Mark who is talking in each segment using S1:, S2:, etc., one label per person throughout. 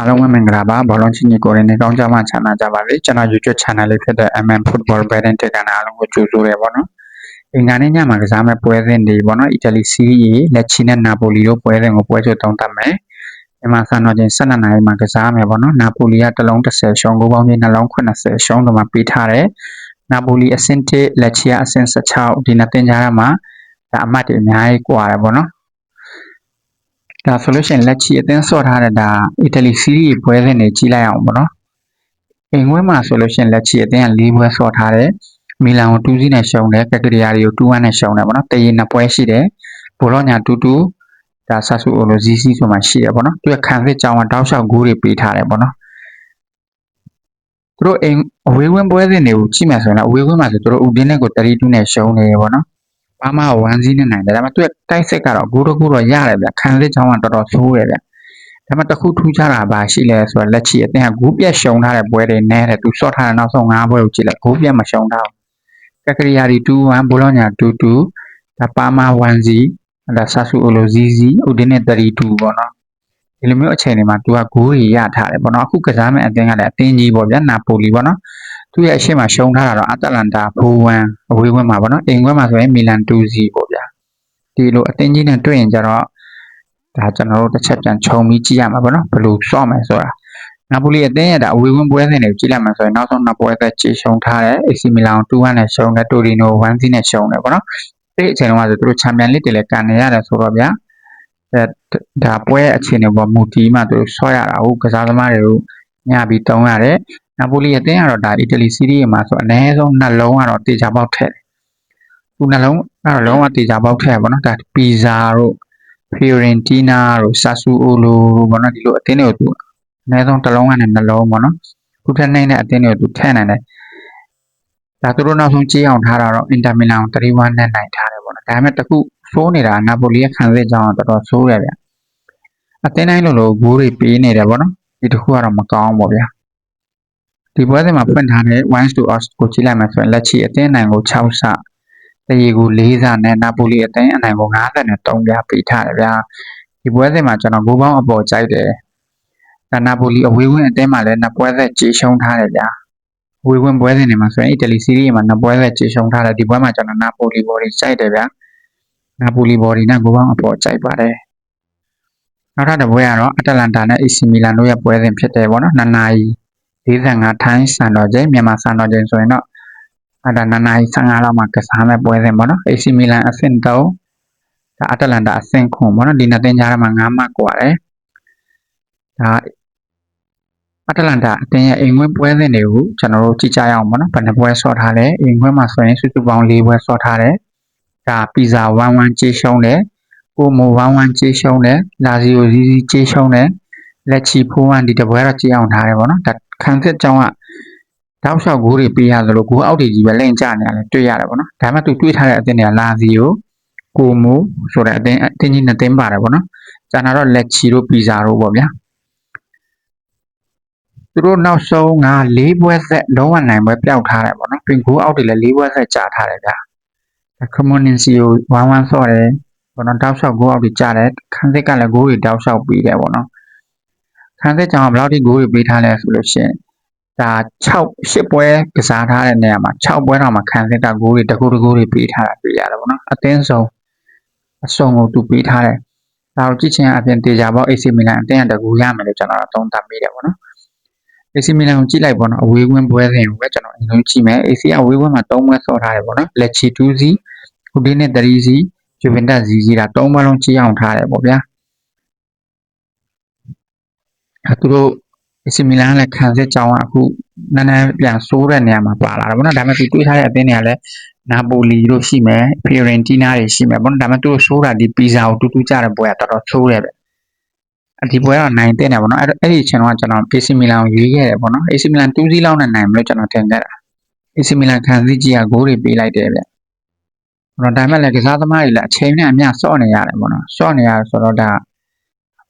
S1: အားလုံးပဲမင်္ဂလာပါဘောလုံးချင်းကြီးကိုရင်းနေကောင်းကြမှာချမ်းသာကြပါစေကျွန်တော် YouTube channel လေးဖြစ်တဲ့ MM Football Betting တက်ကနေအားလုံးကိုကြိုဆိုရပါတော့အင်္ဂါနေ့ညမှာကစားမဲ့ပွဲစဉ်တွေပေါ့နော်အီတလီစီးရီးလက်ချီနဲ့နာပိုလီတို့ပွဲစဉ်ကိုပွဲချုပ်သုံးသပ်မယ်မြန်မာစံတော်ချိန်12နာရီမှာကစားမယ်ပေါ့နော်နာပိုလီကတစ်လုံး30ရှုံး9ပေါင်းကြီးနှလုံး80ရှုံးတော့မှပေးထားတယ်နာပိုလီအဆင့်1လက်ချီကအဆင့်16ဒီနှစ်တင်ကြားရမှာဒါအမှတ်တွေအများကြီးကွာတယ်ပေါ့နော် ဒါဆိုလို့ရှိရင်လက်ချီအသင်းဆော့ထားတဲ့ဒါအီတလီစီးရီးပွဲစဉ်တွေကြီးလိုက်အောင်ပေါ့နော်အိမ်ဝဲမှာဆိုလို့ရှိရင်လက်ချီအသင်းက၄ပွဲဆော့ထားတယ်မီလန်ကို2စီးနဲ့ရှုံးတယ်ကက်ကရီယာတွေကို2-1နဲ့ရှုံးတယ်ပေါ့နော်တရင်နှစ်ပွဲရှိတယ်ဘောလောညာ2-2ဒါဆာဆူအိုလိုဇီစီဆိုမှရှိတယ်ပေါ့နော်သူကခံစစ်ကြောင်းကတောက်လျှောက်ဂိုးတွေပေးထားတယ်ပေါ့နော်သူတို့အိမ်အဝေးဝင်းပွဲစဉ်တွေကိုကြည့်မယ်ဆိုရင်အဝေးဝင်းမှာဆိုသူတို့ဥဒင်းနဲ့ကို32နဲ့ရှုံးနေရပေါ့နော် ဘာမှဝမ်းစည်းနေနိုင်တယ်ဒါပေမဲ့သူကတိုက်စစ်ကတော့ဂိုးတစ်ခုတော့ရတယ်ဗျခံစစ်ကြောင်းကတော်တော်ဆိုးတယ်ဗျဒါပေမဲ့တခုထူးခြားတာပါရှိလဲဆိုတော့လက်ချီအသင်းကဂိုးပြက်ရှုံထားတဲ့ပွဲတွေနဲတယ်သူစော့ထားတဲ့နောက်ဆုံး၅ပွဲကိုကြည့်လိုက်ဂိုးပြက်မရှုံထားဘူးကက်ကရီယာဒီ2-1ဘောလောညာ2-2ဒါပါမာ1စီဒါဆာဆူအိုလိုဇီဇီဥဒင်းနဲ့32ပေါ့နော်ဒီလိုမျိုးအချိန်တွေမှာသူကဂိုးကြီးရထားတယ်ပေါ့နော်အခုကစားမဲ့အသင်းကလည်းအသင်းကြီးပေါ့ဗျာနာပိုလီပေါ့နော် သူရဲ့အရှိမရှုံးထားတာတော့အတလန်တာဖိုးဝမ်အဝေးဝင်းမှာပေါ့နော်အိမ်ခွဲမှာဆိုရင်မီလန်2စီပေါ့ဗျာဒီလိုအသင်းကြီးနဲ့တွေ့ရင်ကျတော့ဒါကျွန်တော်တို့တစ်ချက်ပြန်ခြုံပြီးကြည့်ရမှာပေါ့နော်ဘယ်လိုစော့မယ်ဆိုတာနာပိုလီအသင်းရဲ့ဒါအဝေးဝင်းပွဲစဉ်တွေကိုကြည့်လိုက်မှဆိုရင်နောက်ဆုံးနှစ်ပွဲသက်ခြေရှုံးထားတယ် AC မီလန်2-1နဲ့ရှုံးတယ်တိုရီနို1-0နဲ့ရှုံးတယ်ပေါ့နော်အဲ့ဒီအချိန်တုန်းကဆိုသူတို့ချန်ပီယံလိတွေလည်းကန်နေရတယ်ဆိုတော့ဗျာအဲဒါပွဲအခြေအနေပေါ်မူတည်မှသူတို့ဆွဲရတာဟုတ်ကစားသမားတွေကိုညပြီးတုံးရတယ် နာပိုလီအသင်းကတော့ဒါအီတလီစီးရီးမှာဆိုအနည်းဆုံးနှလုံးကတော့တေချာပေါက်ထည့်တယ်သူနှလုံးအဲ့တော့လုံးဝတေချာပေါက်ထည့်ပါတော့ဒါပီဇာတို့ဖီယိုရင်တီးနာတို့ဆာဆူအိုလိုတို့ဘောနော်ဒီလိုအသင်းတွေကိုသူအနည်းဆုံးတစ်လုံးကနေနှလုံးပေါ့နော်သူထက်နိုင်တဲ့အသင်းတွေကိုသူထည့်နိုင်တယ်ဒါသူတို့နောက်ဆုံးကြေးအောင်ထားတာတော့အင်တာမီလန်ကို3-1နဲ့နိုင်ထားတယ်ပေါ့နော်ဒါပေမဲ့တခုဆိုးနေတာနာပိုလီရဲ့ခံစစ်ကြောင်းတော့တော်တော်ဆိုးတယ်ဗျအသင်းတိုင်းလိုလိုဂိုးတွေပေးနေတယ်ပေါ့နော်ဒီတစ်ခုကတော့မကောင်းဘူးပေါ့ဗျာ ဒီပွဲစဉ်မှာဖွင့်ထားတဲ့ Wines to Us ကိုကြည့်လိုက်မှဆိုရင်လက်ချီအသင်းနိုင်ကို6ဆတရေကို4ဆနဲ့နာပိုလီအသင်းအနိုင်ကို53ပြပေးထားတယ်ဗျာဒီပွဲစဉ်မှာကျွန်တော်ဂိုးပေါင်းအပေါ်ကြိုက်တယ်ဒါနာပိုလီအဝေးဝင်အသင်းမှာလည်းနှစ်ပွဲသက်ကြေရှုံးထားတယ်ဗျာဝေးဝင်ပွဲစဉ်တွေမှာဆိုရင်အီတလီစီးရီးမှာနှစ်ပွဲသက်ကြေရှုံးထားတယ်ဒီပွဲမှာကျွန်တော်နာပိုလီဘော်ဒီကြိုက်တယ်ဗျာနာပိုလီဘော်ဒီနဲ့ဂိုးပေါင်းအပေါ်ကြိုက်ပါတယ်နောက်ထပ်တစ်ပွဲကတော့အတလန်တာနဲ့ AC မီလန်တို့ရဲ့ပွဲစဉ်ဖြစ်တယ်ပေါ့နော်နှစ်နာရီ 45ထိုင်းစံတော်ချိန်မြန်မာစံတော်ချိန်ဆိုရင်တော့အဲ့ဒါနှစ်နာရီ15လောက်မှကစားမဲ့ပွဲစဉ်ပေါ့နော် AC မီလန်အဆင့်3ဒါအတလန်တာအဆင့်9ပေါ့နော်ဒီနှစ်သင်းကြားထဲမှာ9မှတ်กว่าတယ်ဒါအတလန်တာအတင်းရဲ့အိမ်ဝင်ပွဲစဉ်တွေကိုကျွန်တော်တို့ကြည့်ကြရအောင်ပေါ့နော်ဘယ်နှပွဲဆော့ထားလဲအိမ်ခွဲမှာဆိုရင်စုစုပေါင်း၄ပွဲဆော့ထားတယ်ဒါပီဇာ11ကြေးရှုံးတယ်ကိုမို11ကြေးရှုံးတယ်လာဇီယိုဇီဇီကြေးရှုံးတယ်လက်ချီဖိုး1ဒီတပွဲတော့ကြေးအောင်ထားတယ်ပေါ့နော် ဒါခံစစ်ကြောင်းကတောက်လျှောက်ဂိုးတွေပေးရသလိုဂိုးအောက်တွေကြီးပဲလိမ့်ကျနေရတယ်တွေ့ရတယ်ပေါ့နော်ဒါမှသူတွေးထားတဲ့အတင်းတွေကလာဇီယိုကိုမိုဆိုတဲ့အတင်းအတင်းကြီးနှစ်တင်းပါတယ်ပေါ့နော်ကျန်တာတော့လက်ချီတို့ပီဇာတို့ပေါ့ဗျာသူတို့နောက်ဆုံးက၄ပွဲဆက်လုံးဝနိုင်ပွဲပျောက်ထားတယ်ပေါ့နော်ပြင်ဂိုးအောက်တွေလည်း၄ပွဲဆက်ကြာထားတယ်ဗျာခမွန်နင်စီကို1-1ဆော့တယ်ပေါ့နော်တောက်လျှောက်ဂိုးအောက်တွေကြာတယ်ခန်းစစ်ကလည်းဂိုးတွေတောက်လျှောက်ပြီးတယ်ပေါ့နော် ခန်းစစ်ကြောင်ဘယ်လောက်ထိဂိုးတွေပေးထားလဲဆိုလို့ရှိရင်ဒါ6 8ပွဲကစားထားတဲ့နေရာမှာ6ပွဲတော့မှခန်းစစ်ကဂိုးတွေတကူတကူတွေပေးထားတာတွေ့ရတယ်ပေါ့နော်အသင်းဆုံးအစုံကိုသူပေးထားတယ်ဒါကိုကြည့်ချင်အပြင်တေချာပေါက် AC မီလန်အသင်းကတကူရမယ်လို့ကျွန်တော်သုံးသပ်မိတယ်ပေါ့နော် AC မီလန်ကိုကြည့်လိုက်ပေါ့နော်အဝေးဝင်းပွဲစဉ်ကိုပဲကျွန်တော်အရင်ဆုံးကြည့်မယ် AC ကအဝေးဝင်းမှာ3ပွဲဆော့ထားတယ်ပေါ့နော်လက်ချီ2စီဟူဒီနဲ့3စီဂျူဗင်တက်စီစီဒါ3ပွဲလုံးကြည့်အောင်ထားတယ်ပေါ့ဗျာအဲ သူတို့ AC မီလန်ကလည်းခံစစ်ကြောင်းကအခုနည်းနည်းပြန်ဆိုးတဲ့နေရာမှာပါလာတယ်ပေါ့နော်ဒါပေမဲ့သူတွေးထားတဲ့အသင်းတွေကလည်းနာပိုလီတို့ရှိမယ်ဖီယိုရင်တီးနာတွေရှိမယ်ပေါ့နော်ဒါပေမဲ့သူတို့ဆိုးတာဒီပီဇာကိုတူတူကြတဲ့ပွဲကတော်တော်ဆိုးတယ်ဗျဒီပွဲတော့နိုင်တဲ့နေပေါ့နော်အဲ့အဲ့ဒီအချိန်တော့ကျွန်တော် AC Milan ကိုရွေးခဲ့တယ်ပေါ့နော် AC Milan 2စီးလောက်နဲ့နိုင်မလို့ကျွန်တော်ထင်ခဲ့တာ AC Milan ခံစည်းကြီးကဂိုးတွေပေးလိုက်တယ်ဗျ။ဒါပေမဲ့လည်းကစားသမားတွေလည်းအချိန်နဲ့အမျှစော့နေရတယ်ပေါ့နော်။စော့နေရဆိုတော့ဒါ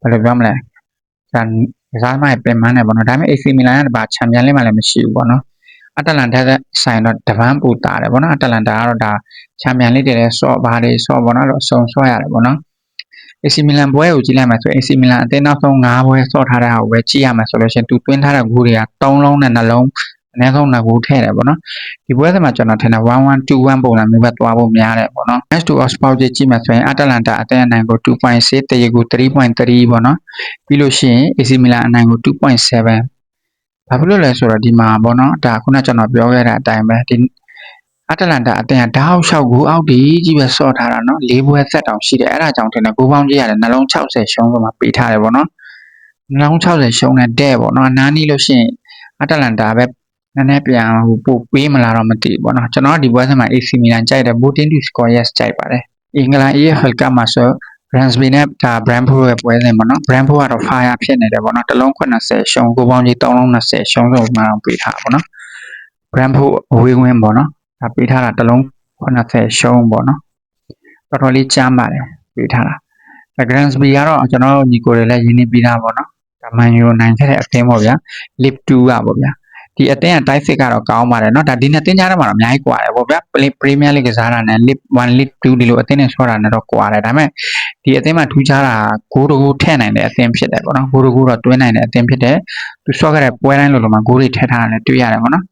S1: ဘယ်လိုပြောမလဲ။ဒါ ကစားသမားတွေပြင်ပန်းတယ်ပေါ့နော်။ဒါပေမဲ့ AC Milan ကဘာချန်ပီယံလိမှာလည်းမရှိဘူးပေါ့နော်။အတလန်တာကဆိုင်တော့တပန်းပူတာတယ်ပေါ့နော်။အတလန်တာကတော့ဒါချန်ပီယံလိတွေလည်းစော့ဘာတွေစော့ပေါ့နော်။လို့အစုံစော့ရတယ်ပေါ့နော်။ AC Milan ပွဲကိုကြည့်လိုက်မှဆိုရင် AC Milan အသင်းနောက်ဆုံး5ပွဲဆော့ထားတဲ့ဟာကိုပဲကြည့်ရမှာဆိုလို့ရှိရင်သူသွင်းထားတဲ့ဂိုးတွေက3လုံးနဲ့နှလုံး အနည်းဆုံး2ဂိုးထည့်တယ်ပေါ့နော်ဒီပွဲစဉ်မှာကျွန်တော်ထင်တယ်1-1 2-1ပုံစံမျိုးပဲသွားဖို့များတယ်ပေါ့နော် match to odds ပေါက်ကြည့်ကြည့်မှဆိုရင် Atalanta အသင်းအနိုင်ကို2.6တရေကို3.3ပေါ့နော်ပြီးလို့ရှိရင် AC Milan အနိုင်ကို2.7ဘာဖြစ်လို့လဲဆိုတော့ဒီမှာပေါ့နော်ဒါခုနကျွန်တော်ပြောခဲ့တဲ့အတိုင်းပဲဒီအတလန်တာအတင်းကဓာတ်အောက်လျှောက်ကိုအောက်ဒီကြီးပဲဆော့ထားတာနော်လေးပွဲသက်တောင်ရှိတယ်အဲ့ဒါကြောင့်တင်တယ်ကိုပေါင်းကြီးရတယ်နှလုံး60ရှုံးဆိုမှပေးထားတယ်ပေါ့နော်နှလုံး60ရှုံးတဲ့တဲ့ပေါ့နော်အနားနီးလို့ရှိရင်အတလန်တာပဲ နည်းနည်းပြန်ဟိုပို့ပေးမလားတော့မသိဘူးပေါ့နော်ကျွန်တော်ဒီပွဲစဉ်မှာ AC Milan ကြိုက်တယ် Botin to score yes ကြိုက်ပါတယ်အင်္ဂလန် EFL ကမှာဆို Bransby နဲ့ဒါ Brentford ရဲ့ပွဲစဉ်ပေါ့နော် Brentford ကတော့ fire ဖြစ်နေတယ်ပေါ့နော်တစ်လုံး80ရှုံးကိုပေါင်းကြီး3လုံး20ရှုံးဆိုမှတော့ပေးထားပါပေါ့နော် Brentford အဝေးဝင်းပေါ့နော်ဒါပေးထားတာတစ်လုံး80ရှုံးပေါ့နော်တော်တော်လေးကြမ်းပါတယ်ပေးထားတာဒါ Gransby ကတော့ကျွန်တော်ညီကိုတွေလည်းရင်းနှီးပြီးသားပေါ့နော်ဒါမန်ယူနိုင်ခဲ့တဲ့အသင်းပေါ့ဗျာ Lip 2ကပေါ့ဗျာ ဒီအသင်းကတိုက်စစ်ကတော့ကောင်းပါတယ်เนาะဒါဒီနှစ်သင်းကြားထဲမှာတော့အများကြီးကွာတယ်ပေါ့ဗျာ Premier League ကစားတာနဲ့ Lip 1 Lip 2ဒီလိုအသင်းနဲ့ဆောတာနဲ့တော့ကွာတယ်ဒါပေမဲ့ဒီအသင်းမှာထူးခြားတာဂိုးတကူထည့်နိုင်တဲ့အသင်းဖြစ်တယ်ပေါ့နော်ဂိုးတကူတော့တွင်းနိုင်တဲ့အသင်းဖြစ်တယ်သူဆော့ခဲ့တဲ့ပွဲတိုင်းလိုလိုမှာဂိုးတွေထည့်ထားတယ်တွေ့ရတယ်ပေါ့နော်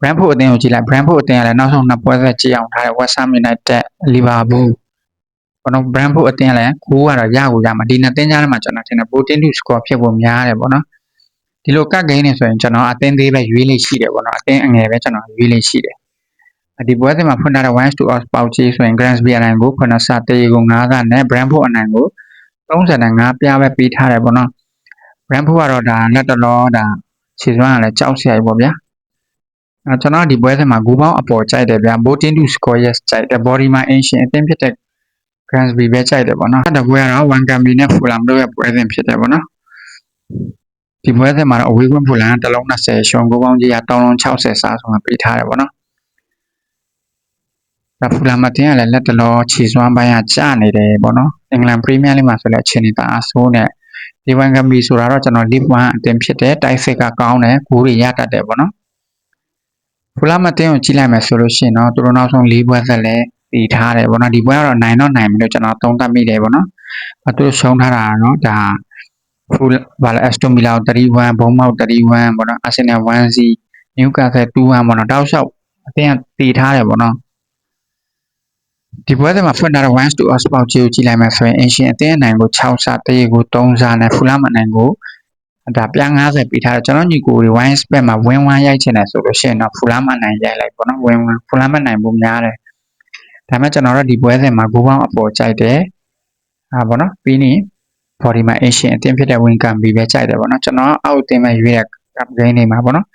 S1: Brentford အသင်းကိုကြည့်လိုက် Brentford အသင်းကလည်းနောက်ဆုံးနှစ်ပွဲဆက်ကြည့်အောင်ထားတယ် West Ham United Liverpool ဘာလို့ Brentford အသင်းလည်းကိုးကတော့ရကိုရမှာဒီနှစ်သင်းကြားထဲမှာကျွန်တော်ထင်တယ် Botin to score ဖြစ်ဖို့များတယ်ပေါ့နော် ဒီလိုကတ်ဂိမ်းနေဆိုရင်ကျွန်တော်အသင်းသေးပဲရွေးလေးရှိတယ်ပေါ့နော်အသင်းအငယ်ပဲကျွန်တော်ရွေးလေးရှိတယ်ဒီပွဲစဉ်မှာဖွင့်ထားတဲ့1 to odds ပေါက်ချေဆိုရင် Gransby အနိုင်ကို9ဆတရေကို9ဆနဲ့ Brentford အနိုင်ကို35ပြားပဲပေးထားတယ်ပေါ့နော် Brentford ကတော့ဒါလက်တလောဒါခြေစွမ်းကလည်းကြောက်စရာကြီးပေါ့ဗျာအဲကျွန်တော်ဒီပွဲစဉ်မှာဂိုးပေါင်းအပေါ်ကြိုက်တယ်ဗျာ Botin to score yes ကြိုက်တယ် body မှာ ancient အသင်းဖြစ်တဲ့ Gransby ပဲကြိုက်တယ်ပေါ့နော်အဲ့ဒါပွဲကတော့ One Cambi နဲ့ Fulham တို့ရဲ့ပွဲစဉ်ဖြစ်တယ်ပေါ့နော် ဒီပွဲစဉ်မှာတော့အဝေးကွင်းဖူလန်တစ်လုံး20ရှုံးကိုပေါင်းကြီးကတောင်းလုံး60စားဆိုမှပေးထားတယ်ပေါ့နော်ဒါဖူလန်မတင်ကလည်းလက်တလောခြေစွမ်းပိုင်းကကျနေတယ်ပေါ့နော်အင်္ဂလန်ပရီးမီးယားလိမှာဆိုလည်းအခြေအနေတအားဆိုးနေဒီဝန်ကမီဆိုတာတော့ကျွန်တော် League 1အတင်ဖြစ်တယ်တိုက်စစ်ကကောင်းတယ်ဂိုးတွေရတတ်တယ်ပေါ့နော်ဖူလန်မတင်ကိုကြည့်လိုက်မယ်ဆိုလို့ရှိရင်တော့သူတို့နောက်ဆုံး၄ပွဲဆက်လဲတည်ထားတယ်ပေါ့နော်ဒီပွဲကတော့နိုင်တော့နိုင်ပြီလို့ကျွန်တော်သုံးသပ်မိတယ်ပေါ့နော်ဘာသူတို့ရှုံးထားတာကတော့ဒါ ဖူဘာလဲအက်စတိုမီလာ31ဘုံမောက်31ပေါ့နော်အာဆင်နယ်1 0နျူကာဆယ်2-1ပေါ့နော်တောက်လျှောက်အတင်းတည်ထားတယ်ပေါ့နော်ဒီပွဲစဉ်မှာဖွင့်ထားတဲ့1 to us ပေါက်ချီကိုကြည့်လိုက်မယ်ဆိုရင်အင်ရှင်အသင်းအနိုင်ကို6ဆတရေကို3ဆနဲ့ဖူလာမအနိုင်ကိုဒါပြ90ပေးထားတယ်ကျွန်တော်ညီကိုတွေ wine spec မှာ win 1ရိုက်ချင်တယ်ဆိုလို့ရှိရင်တော့ဖူလာမအနိုင်ရိုက်လိုက်ပေါ့နော် win 1ဖူလာမအနိုင်ပုံများတယ်ဒါပေမဲ့ကျွန်တော်တို့ဒီပွဲစဉ်မှာဂိုးပေါင်းအပေါ်ကြိုက်တယ်ဟာပေါ့နော်ပြီးရင် body မှာ ancient အသင်းဖြစ်တဲ့ win cam ပြီးပဲကြိုက်တယ်ပေါ့နော်ကျွန်တော်အောက်အသင်းမဲ့ရွေးတဲ့ cup game တွေမှာပေါ့နော်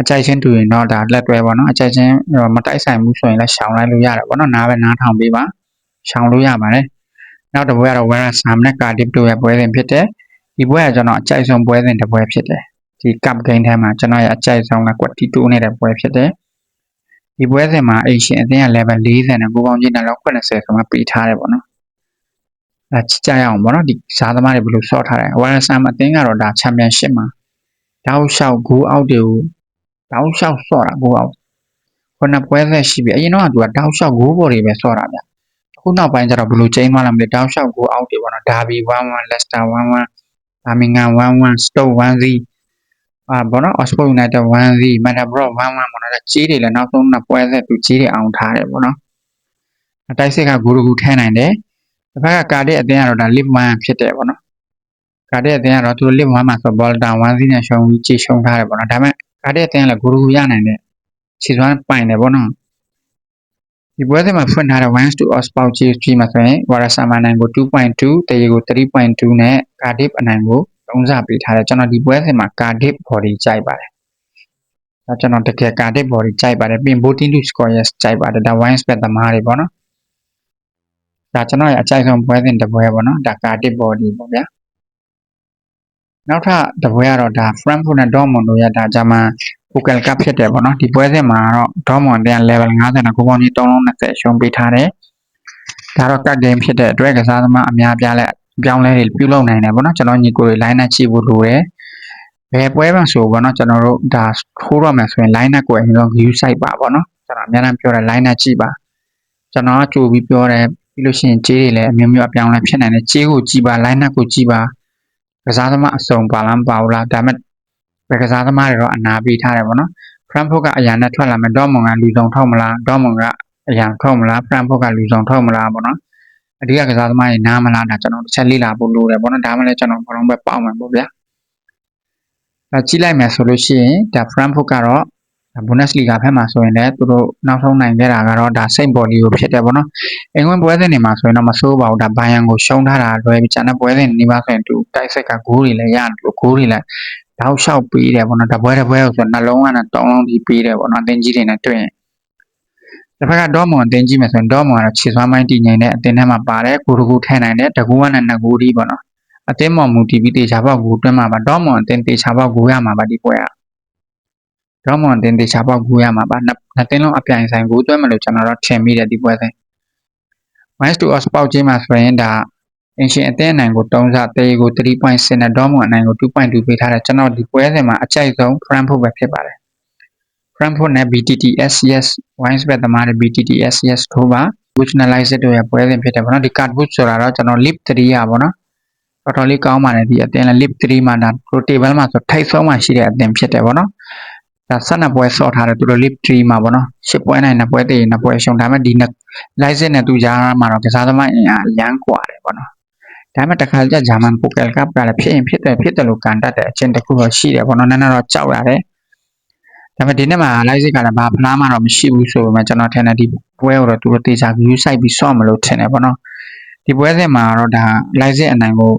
S1: အကြိုက်ချင်းတူရင်တော့ဒါလက်တွဲပေါ့နော်အကြိုက်ချင်းမတိုက်ဆိုင်ဘူးဆိုရင်လည်းရှောင်လိုက်လို့ရတယ်ပေါ့နော်နားပဲနားထောင်ပေးပါရှောင်လို့ရပါတယ်နောက်တစ်ပွဲကတော့ West Ham နဲ့ Cardiff တို့ရဲ့ပွဲစဉ်ဖြစ်တယ်ဒီပွဲကကျွန်တော်အကြိုက်ဆုံးပွဲစဉ်တစ်ပွဲဖြစ်တယ်ဒီ cup game ထဲမှာကျွန်တော်ရဲ့အကြိုက်ဆုံးက quality 2နေတဲ့ပွဲဖြစ်တယ်ဒီပွဲစဉ်မှာ Asian အသင်းက level 40နဲ့ကိုပေါင်းချင်းနဲ့လောက်80ဆိုမှပေးထားတယ်ပေါ့နော် အဲကြည့်ကြရအောင်ပေါ့နော်ဒီစားသမားတွေဘယ်လိုဆော့ထားတယ် West Ham အသင်းကတော့ဒါ championship မှာတောက်လျှောက်ဂိုးအောက်တွေကိုတောက်လျှောက်ဆော့တာဂိုးအောက်ခုနပွဲဆက်ရှိပြီအရင်တော့ကသူကတောက်လျှောက်ဂိုးပေါ်တွေပဲဆော့တာဗျအခုနောက်ပိုင်းကျတော့ဘယ်လိုချိန်သွားလဲမသိတောက်လျှောက်ဂိုးအောက်တွေပေါ့နော်ဒါဘီ1-1 Leicester 1-1ဘာမင်ဂမ်1-1 Stoke 1-0အာဘောနော် Oxford United 1-0 Middlesbrough 1-1ပေါ့နော်ကြီးတွေလည်းနောက်ဆုံးနှစ်ပွဲဆက်သူကြီးတွေအောင်ထားတယ်ပေါ့နော်အတိုက်စစ်ကဂိုးတကူထဲနိုင်တယ် တစ်ဖက်ကကာတဲ့အသင်းကတော့ဒါ League 1ဖြစ်တယ်ပေါ့နော်ကာတဲ့အသင်းကတော့သူ League 1မှာဆိုဘောလ်တာ1-0နဲ့ရှုံးပြီးကြေရှုံးထားတယ်ပေါ့နော်ဒါပေမဲ့ကာတဲ့အသင်းကလည်းဂိုးတကူရနိုင်တယ်ခြေစွမ်းပိုင်တယ်ပေါ့နော်ဒီပွဲစဉ်မှာဖွင့်ထားတဲ့1 to odds ပေါက်ကြီးကြည့်မှာဆိုရင် Warasama နိုင်ကို2.2တရေကို3.2နဲ့ Cardiff အနိုင်ကို3စပေးထားတယ်ကျွန်တော်ဒီပွဲစဉ်မှာ Cardiff body ကြိုက်ပါတယ်ဒါကျွန်တော်တကယ် Cardiff body ကြိုက်ပါတယ်ပြင် voting to score yes ကြိုက်ပါတယ်ဒါ wine spec သမားတွေပေါ့နော် ဒါကျွန်တော်ရဲ့အကြိုက်ဆုံးပွဲစဉ်တစ်ပွဲပေါ့နော်ဒါ Cardiff body ပေါ့ဗျာနောက်ထပ်တစ်ပွဲကတော့ဒါ Frankfurt နဲ့ Dortmund တို့ရဲ့ဒါဂျာမန် Google Cup ဖြစ်တယ်ပေါ့နော်ဒီပွဲစဉ်မှာတော့ Dortmund တန် level 50နဲ့ကိုပေါင်းကြီး320ရှုံးပေးထားတယ်ဒါတော့ cut game ဖြစ်တဲ့အတွက်ကစားသမားအများပြားလဲပြောင်းလဲတွေပြုလုပ်နိုင်တယ်ပေါ့နော်ကျွန်တော်ညီကိုတွေ line up ချိဖို့လိုတယ်ဘယ်ပွဲမှာဆိုပေါ့နော်ကျွန်တော်တို့ဒါထိုးရမယ်ဆိုရင် line up ကိုအရင်ဆုံး view site ပါပေါ့နော်ကျွန်တော်အများအားပြောတယ် line up ကြည့်ပါကျွန်တော်ကကြိုပြီးပြောတယ် ပြီးလို့ရှိရင်ကြေးတွေလည်းအမျိုးမျိုးအပြောင်းအလဲဖြစ်နိုင်တယ်ကြေးကိုကြည်ပါ line up ကိုကြည်ပါကစားသမားအစုံပါလားမပါဘူးလားဒါပေမဲ့ဘယ်ကစားသမားတွေတော့အနာပေးထားတယ်ပေါ့နော် Frankfurt ကအရာနဲ့ထွက်လာမယ် Dortmund ကလူဆောင်ထုတ်မလား Dortmund ကအရာထုတ်မလား Frankfurt ကလူဆောင်ထုတ်မလားပေါ့နော်အဓိကကစားသမားတွေနားမလားဒါကျွန်တော်တစ်ချက်လေ့လာဖို့လိုတယ်ပေါ့နော်ဒါမှလည်းကျွန်တော်ဘောလုံးပဲပေါက်မယ်ပေါ့ဗျာဒါကြည့်လိုက်မယ်ဆိုလို့ရှိရင်ဒါ Frankfurt ကတော့ Bundesliga ဘက်မှာဆိုရင်လည်းသူတို့နောက်ဆုံးနိုင်ခဲ့တာကတော့ဒါစိတ်ဘော်လီကိုဖြစ်တယ်ပေါ့နော်အင်္ဂလန်ပွဲစဉ်တွေမှာဆိုရင်တော့မဆိုးပါဘူးဒါဘိုင်ယန်ကိုရှုံးထားတာလွယ်ပြီးကျန်တဲ့ပွဲစဉ်တွေမှာဆိုရင်သူတိုက်ဆက်ကဂိုးတွေလည်းရတယ်လို့ဂိုးတွေလည်းတောက်လျှောက်ပေးတယ်ပေါ့နော်တပွဲတစ်ပွဲကိုဆိုနှလုံးကနဲ့တောင်းလုံးပြီးပေးတယ်ပေါ့နော်အတင်းကြီးတွေနဲ့တွေ့ရင်တစ်ဖက်ကဒေါမွန်အတင်းကြီးမယ်ဆိုရင်ဒေါမွန်ကတော့ခြေစွမ်းမိုင်းတည်ငြိမ်တဲ့အတင်းထဲမှာပါတယ်ကိုတကူထဲနိုင်တယ်တကူကနဲ့နှစ်ကူဒီပေါ့နော်အတင်းမော်မူတီဗီတေချာပေါက်ကိုတွင်းမှာပါဒေါမွန်အတင်းတေချာပေါက်ကိုရမှာပါဒီပွဲက ဒေါမွန်အတင်းတေချာပေါက်ကိုရမှာပါနှစ်နှစ်တင်းလုံးအပြိုင်ဆိုင်ကိုတွဲမလို့ကျွန်တော်တို့ထင်မိတယ်ဒီပွဲစဉ် minus to os ပေါက်ချင်းမှာဆိုရင်ဒါအင်ရှင်အသင်းအနိုင်ကို3စတေးကို3.6နဲ့ဒေါမွန်အနိုင်ကို2.2ပေးထားတယ်ကျွန်တော်ဒီပွဲစဉ်မှာအကြိုက်ဆုံး Frankfurt ပဲဖြစ်ပါတယ် Frankfurt နဲ့ BTT SCS wines bet သမားတွေ BTT SCS ထိုးပါ Nationalize တို့ရဲ့ပွဲစဉ်ဖြစ်တယ်ဗောနော်ဒီ card boot ဆိုတာတော့ကျွန်တော် lip 3ရပါတော့တော်တော်လေးကောင်းပါတယ်ဒီအသင်းလည်း lip 3မှာဒါ pro table မှာဆိုထိုက်ဆုံးမှရှိတဲ့အသင်းဖြစ်တယ်ဗောနော် ဒါ12ပွဲဆော့ထားတယ်သူတို့ league 3မှာပေါ့နော်10ပွဲနိုင်2ပွဲတည်2ပွဲရှုံးဒါပေမဲ့ဒီနှစ် license နဲ့သူရားမှာတော့ကစားသမားအင်အားလမ်းကွာတယ်ပေါ့နော်ဒါပေမဲ့တခါကြဂျာမန်ပိုကယ်ကပ်ကလည်းဖြစ်ရင်ဖြစ်တယ်ဖြစ်တယ်လို့ကန်တတ်တဲ့အချင်းတစ်ခုတော့ရှိတယ်ပေါ့နော်နည်းနည်းတော့ကြောက်ရတယ်ဒါပေမဲ့ဒီနေ့မှာ license ကလည်းဘာဖလားမှတော့မရှိဘူးဆိုပေမဲ့ကျွန်တော်ထင်တယ်ဒီပွဲကိုတော့သူတို့တေချာ view site ပြီးဆော့မလို့ထင်တယ်ပေါ့နော်ဒီပွဲစဉ်မှာတော့ဒါ license အနိုင်ကို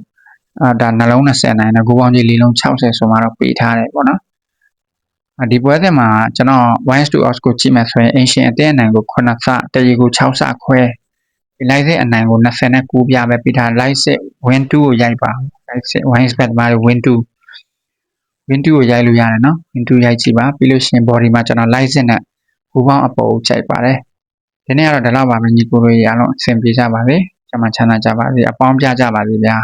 S1: အာဒါနှလုံး20အနိုင်နဲ့ဂိုးပေါင်းကြီး၄လုံး60ဆိုမှတော့ပေးထားတယ်ပေါ့နော် ဒီပွဲစဉ်မှာကျွန်တော် wines to os ကိုကြည့်မယ်ဆိုရင် ancient အတင်းအနိုင်ကို9စတရေကို6စခွဲဒီ live အနိုင်ကို29ပြပဲပေးထား live win 2ကိုရိုက်ပါ live wines bet မှာ win 2 win 2ကိုရိုက်လို့ရတယ်နော် win 2ရိုက်ကြည့်ပါပြီးလို့ရှိရင် body မှာကျွန်တော် license နဲ့ဘူပေါင်းအပေါ်ကိုချိန်ပါတယ်ဒီနေ့ကတော့ဒီလောက်ပါပဲညီကိုတို့ရေအားလုံးအဆင်ပြေကြပါစေကျမချမ်းသာကြပါစေအပေါင်းပြကြပါစေဗျာ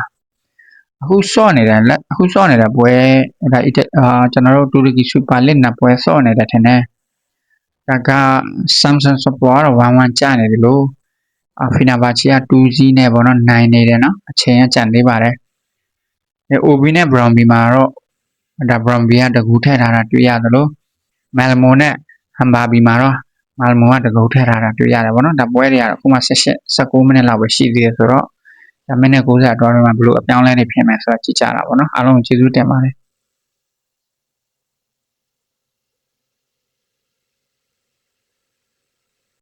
S1: အခုစော့နေတဲ့လက်အခုစော့နေတဲ့ပွဲဒါအာကျွန်တော်တို့တူရကီစူပါလစ်နဲ့ပွဲစော့နေတဲ့ထင်တယ်ဒါက Samsung Support တော့11ကျနေတယ်လို့အဖီနာဘာချီက2 Z နဲ့ပေါ့နော်9နေတယ်နော်အချိန်ကကြံသေးပါတယ်အဲ OB နဲ့ Bromby မှာတော့ဒါ Bromby ကတကူထည့်ထားတာတွေ့ရတယ်လို့ Malmo နဲ့ Hammarby မှာတော့ Malmo ကတကူထည့်ထားတာတွေ့ရတယ်ပေါ့နော်ဒါပွဲတွေကတော့အခုမှ18 19မိနစ်လောက်ပဲရှိသေးတယ်ဆိုတော့ ဒါမိနစ်90အတွင်းမှာဘယ်လိုအပြောင်းလဲနေဖြစ်မယ်ဆိုတာကြည့်ကြတာပေါ့နော်အားလုံးကျေးဇူးတင်ပါတယ်